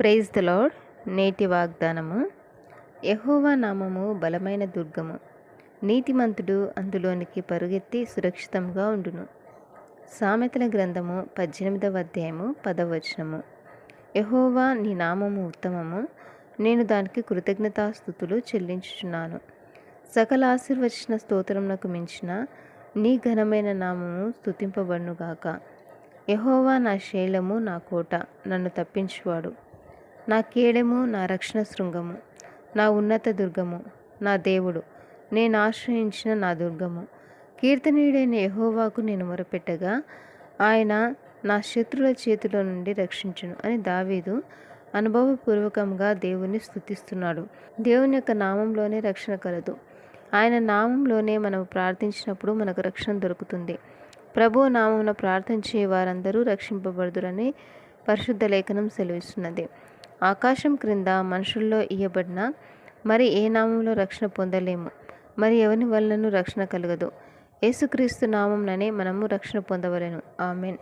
Praise the lord నేటి వాగ్దానము. యహోవా నామము బలమైన దుర్గము. నీతిమంతుడు అందులోనికి పరుగెత్తి సురక్షితంగా ఉండును. సామెతల గ్రంథము పద్దెనిమిదవ అధ్యాయము పదవచనము యహోవా నీ నామము ఉత్తమము. నేను దానికి కృతజ్ఞతాస్థుతులు చెల్లించుచున్నాను. సకల ఆశీర్వచన స్తోత్రమునకు మించిన నీ ఘనమైన నామము స్థుతింపబడునుగాక యహోవా నా శైలము నా కోట. నన్ను తప్పించువాడు. నా కేడము నా రక్షణ శృంగము నా ఉన్నత దుర్గము నా దేవుడు. నేను ఆశ్రయించిన నా దుర్గము. కీర్తనీయుడైన యహోవాకు నేను మొరపెట్టగా ఆయన నా శత్రుల చేతిలో నుండి రక్షించును అని దావీదు అనుభవపూర్వకంగా దేవుని స్థుతిస్తున్నాడు దేవుని యొక్క నామంలోనే రక్షణ కలదు. ఆయన నామంలోనే మనం ప్రార్థించినప్పుడు మనకు రక్షణ దొరుకుతుంది. ప్రభు నామమున ప్రార్థించే వారందరూ రక్షింపబడుదురని పరిశుద్ధ లేఖనం సెలవిస్తున్నది. ఆకాశం క్రింద మనుషుల్లో ఇయ్యబడిన మరి ఏ నామంలో రక్షణ పొందలేము? మరి ఎవరి వలనను రక్షణ కలగదు. యేసుక్రీస్తు నామంననే మనము రక్షణ పొందవలను. ఆమెన్.